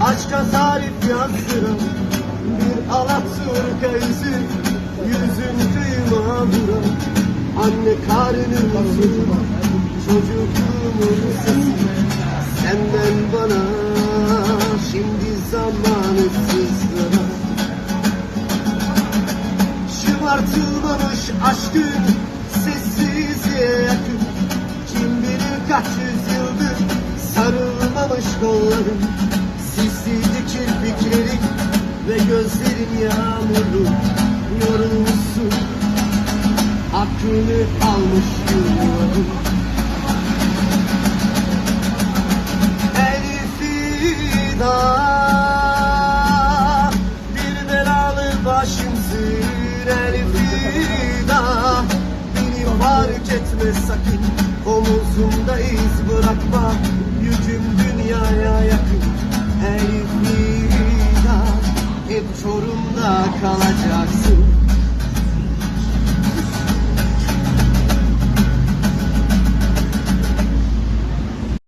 Aşka tarif yazdıran bir Alaturka yüzü Yüzün kıyıma vuran Anne karnımızı Çocukluğumun sesi Senden bana Şimdi zamanı sızdıran. Şımartılmamış aşkın Sessizliğe yakın Kim bilir kaç yüzyıldır Sarılmamış kolların gözlerin yağmurlu Yorulmuşsun. Aklını almış yılların Elfida Bir belalı başımsın Elfida Beni fark etme sakın Omuzumda Yanımda kalacaksın.